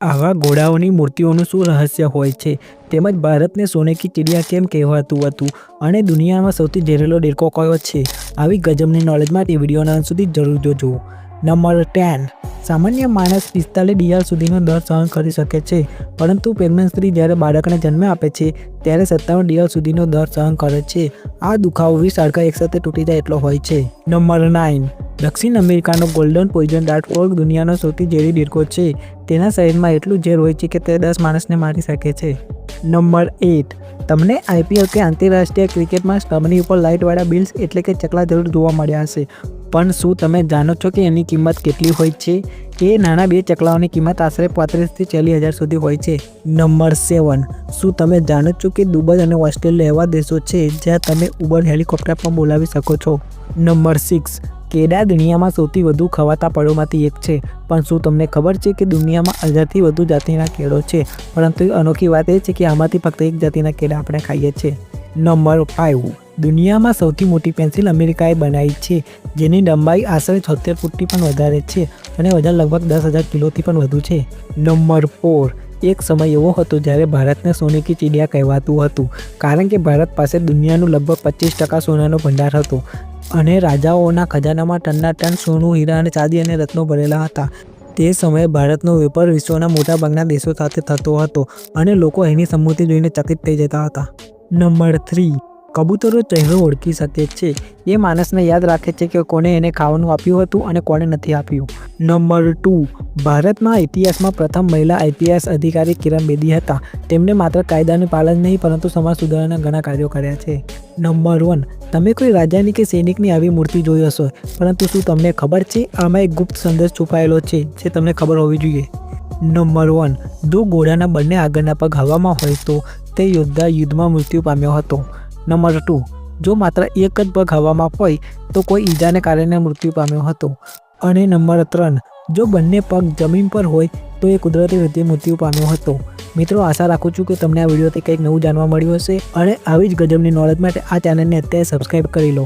આવા ઘોડાઓની મૂર્તિઓનું શું રહસ્ય હોય છે? તેમજ ભારતને સોને કી ચિડિયા કેમ કહેવાતું હતું? અને દુનિયામાં સૌથી ઝેરેલો દેડકો કયો છે? આવી ગજબની નોલેજ માટે વિડીયોના અંત સુધી જરૂર જોજો. નંબર ટેન સામાન્ય માણસ પિસ્તાલીસ ડીઆર સુધીનો દર સહન કરી શકે છે. પરંતુ પ્રેગ્નન્ટ સ્ત્રી જ્યારે બાળકને જન્મ આપે છે, ત્યારે સત્તાવન ડીઆર સુધીનો દર સહન કરે છે. આ દુખાવો વીસ હાડકા એકસાથે તૂટી જાય એટલો હોય છે. નંબર નાઇન દક્ષિણ અમેરિકાનો ગોલ્ડન પોઈઝન ડાર્ટ ફ્રોગ દુનિયાનો સૌથી ઝેરી ડીરકો છે. તેના શરીરમાં એટલું ઝેર હોય છે કે તે દસ માણસને મારી શકે છે. Number eight. તમને આઈપીએલ કે આંતરરાષ્ટ્રીય ક્રિકેટમાં સ્ટમની ઉપર લાઇટવાળા બિલ્સ એટલે કે ચકલા જરૂર જોવા મળ્યા હશે. પણ શું તમે જાણો છો કે એની કિંમત કેટલી હોય છે? એ નાના બે ચકલાઓની કિંમત આશરે પાંત્રીસથી ચાલીસ હજાર સુધી હોય છે. Number seven. શું તમે જાણો છો કે દુબઈ અને ઓસ્ટ્રેલિયા એવા દેશો છે જ્યાં તમે ઉબર હેલિકોપ્ટર પણ બોલાવી શકો છો? Number six. કેળા દુનિયામાં સૌથી વધુ ખવાતા ફળોમાંથી એક છે. પણ શું તમને ખબર છે કે દુનિયામાં હજારથી વધુ જાતિના કેળો છે? પરંતુ અનોખી વાત એ છે કે આમાંથી ફક્ત એક જાતિના કેળા આપણે ખાઈએ છીએ. નંબર ફાઇવ દુનિયામાં સૌથી મોટી પેન્સિલ અમેરિકાએ બનાવી છે, જેની લંબાઈ આશરે છોતેર ફૂટથી પણ વધારે છે અને વજન લગભગ દસ હજાર કિલોથી પણ વધુ છે. Number four. એક સમય એવો હતો જ્યારે ભારતને સોને કી ચિડિયા કહેવાતું હતું, કારણ કે ભારત પાસે દુનિયાનું લગભગ પચીસ ટકા સોનાનો ભંડાર હતો. અને રાજાઓના ખજાનામાં ટનના ટન સોનું, હીરા અને ચાંદી અને રત્નો ભરેલા હતા. તે સમયે ભારતનો વેપાર વિશ્વના મોટાભાગના દેશો સાથે થતો હતો અને લોકો એની સમૃદ્ધિ જોઈને ચકિત થઈ જતા હતા. Number three. કબૂતરો ચહેરો ઓળખી શકે છે. એ માણસને યાદ રાખે છે કે કોને એને ખાવાનું આપ્યું હતું અને કોણે નથી આપ્યું. Number two. ભારતમાં ઇતિહાસમાં પ્રથમ મહિલા આઈપીએસ અધિકારી કિરણ બેદી હતા. તેમણે માત્ર કાયદાનું પાલન નહીં, પરંતુ સમાજ સુધારણા ઘણા કાર્યો કર્યા છે. Number one. તમે કોઈ રાજાની કે સૈનિકની આવી મૂર્તિ જોઈ હશો, પરંતુ શું તમને ખબર છે? આમાં એક ગુપ્ત સંદેશ છુપાયેલો છે, જે તમને ખબર હોવી જોઈએ. નંબર વન જો ઘોડાના બંને આગળના પગ હવામાં હોય તો તે યોદ્ધા યુદ્ધમાં મૃત્યુ પામ્યો હતો. નંબર ટુ, જો માત્ર એક જ પગ હવામાં હોય તો કોઈ ઈજાને કારણે મૃત્યુ પામ્યો હતો. અને નંબર ત્રણ, જો બંને પગ જમીન પર હોય તો એ કુદરતી રીતે મૃત્યુ પામ્યો હતો. મિત્રો, આશા રાખું છું કે તમને આ વિડીયોથી કંઈક નવું જાણવા મળ્યું હશે. અને આવી જ ગજબની નોલેજ માટે આ ચેનલને અત્યારે સબસ્ક્રાઈબ કરી લો.